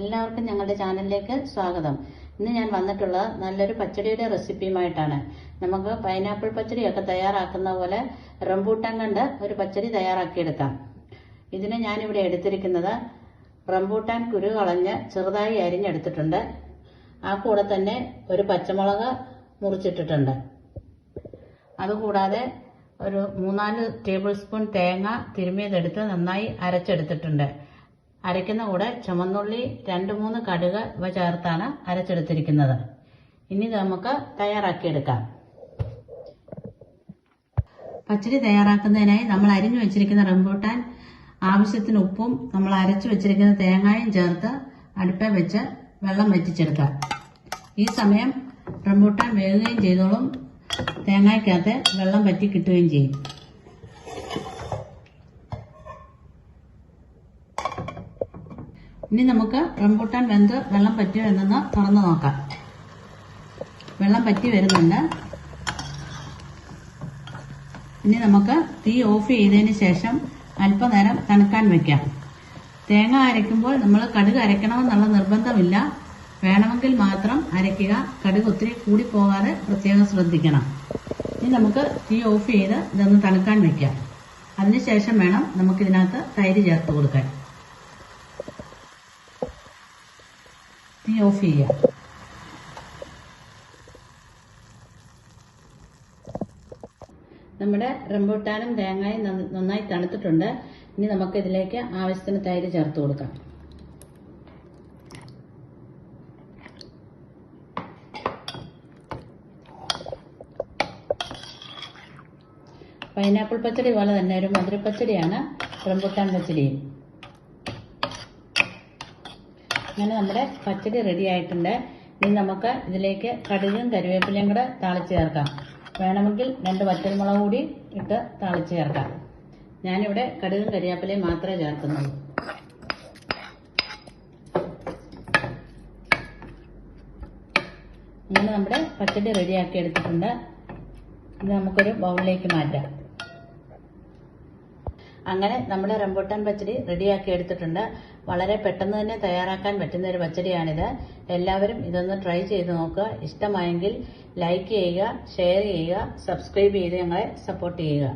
എല്ലാവർക്കും ഞങ്ങളുടെ ചാനലിലേക്ക് സ്വാഗതം. ഇന്ന് ഞാൻ വന്നിട്ടുള്ളത് നല്ലൊരു പച്ചടിയുടെ റെസിപ്പിയുമായിട്ടാണ്. നമുക്ക് പൈനാപ്പിൾ പച്ചടിയൊക്കെ തയ്യാറാക്കുന്ന പോലെ റംബൂട്ടാൻ കണ്ട് ഒരു പച്ചടി തയ്യാറാക്കിയെടുക്കാം. ഇതിന് ഞാനിവിടെ എടുത്തിരിക്കുന്നത് റംബൂട്ടാൻ കുരു കളഞ്ഞ് ചെറുതായി അരിഞ്ഞെടുത്തിട്ടുണ്ട്. ആ കൂടെ തന്നെ ഒരു പച്ചമുളക് മുറിച്ചിട്ടിട്ടുണ്ട്. അതുകൂടാതെ ഒരു മൂന്നാൽ ടേബിൾ സ്പൂൺ തേങ്ങ തിരുമിയതെടുത്ത് നന്നായി അരച്ചെടുത്തിട്ടുണ്ട്. അരയ്ക്കുന്ന കൂടെ ചുമന്നുള്ളി രണ്ട് മൂന്ന് കടുക് ഇവ ചേർത്താണ് അരച്ചെടുത്തിരിക്കുന്നത്. ഇനി നമുക്ക് തയ്യാറാക്കിയെടുക്കാം. പച്ചടി തയ്യാറാക്കുന്നതിനായി നമ്മൾ അരിഞ്ഞു വെച്ചിരിക്കുന്ന റംബൂട്ടാൻ ആവശ്യത്തിന് ഉപ്പും നമ്മൾ അരച്ചു വെച്ചിരിക്കുന്ന തേങ്ങായും ചേർത്ത് അടുപ്പേ വെച്ച് വെള്ളം വറ്റിച്ചെടുക്കാം. ഈ സമയം റംബൂട്ടാൻ വേകുകയും ചെയ്തോളും. തേങ്ങയ്ക്കകത്ത് വെള്ളം വറ്റി കിട്ടുകയും ചെയ്യും. ഇനി നമുക്ക് റംബൂട്ടാൻ വെന്ത് വെള്ളം പറ്റിയോ എന്നൊന്ന് തുറന്നു നോക്കാം. വെള്ളം പറ്റി വരുന്നുണ്ട്. ഇനി നമുക്ക് തീ ഓഫ് ചെയ്തതിന് ശേഷം അല്പനേരം തണുക്കാൻ വെക്കാം. തേങ്ങ അരയ്ക്കുമ്പോൾ നമ്മൾ കടുക് അരയ്ക്കണമെന്നുള്ള നിർബന്ധമില്ല. വേണമെങ്കിൽ മാത്രം അരയ്ക്കുക. കടുക് ഒത്തിരി കൂടി പോകാതെ പ്രത്യേകം ശ്രദ്ധിക്കണം. ഇനി നമുക്ക് തീ ഓഫ് ചെയ്ത് ഇതൊന്ന് തണുക്കാൻ വെക്കാം. അതിനുശേഷം വേണം നമുക്കിതിനകത്ത് തൈര് ചേർത്ത് കൊടുക്കാൻ. തീ ഓഫ് നമ്മുടെ റംബൂട്ടാനും തേങ്ങയും നന്നായി തണുത്തിട്ടുണ്ട്. ഇനി നമുക്ക് ഇതിലേക്ക് ആവശ്യത്തിന് തൈര് ചേർത്ത് കൊടുക്കാം. പൈനാപ്പിൾ പച്ചടി പോലെ തന്നെ ഒരു മധുരപ്പച്ചടിയാണ് റംബൂട്ടാൻ പച്ചടിയും. അങ്ങനെ നമ്മുടെ പച്ചടി റെഡി ആയിട്ടുണ്ട്. ഇനി നമുക്ക് ഇതിലേക്ക് കടുകും കരുവേപ്പിലയും കൂടെ താളിച്ച് ചേർക്കാം. വേണമെങ്കിൽ രണ്ട് വറ്റൽമുളക് കൂടി ഇട്ട് താളിച്ച് ചേർക്കാം. ഞാനിവിടെ കടുകും കരിയാപ്പിലയും മാത്രമേ ചേർക്കുന്നുള്ളൂ. അങ്ങനെ നമ്മുടെ പച്ചടി റെഡിയാക്കി എടുത്തിട്ടുണ്ട്. ഇത് നമുക്കൊരു ബൗളിലേക്ക് മാറ്റാം. അങ്ങനെ നമ്മൾ റംബൂട്ടാൻ പച്ചടി റെഡിയാക്കി എടുത്തിട്ടുണ്ട്. വളരെ പെട്ടെന്ന് തന്നെ തയ്യാറാക്കാൻ പറ്റുന്ന ഒരു പച്ചടിയാണിത്. എല്ലാവരും ഇതൊന്ന് ട്രൈ ചെയ്ത് നോക്കുക. ഇഷ്ടമായെങ്കിൽ ലൈക്ക് ചെയ്യുക ഷെയർ ചെയ്യുക സബ്സ്ക്രൈബ് ചെയ്ത് ഞങ്ങളെ സപ്പോർട്ട് ചെയ്യുക.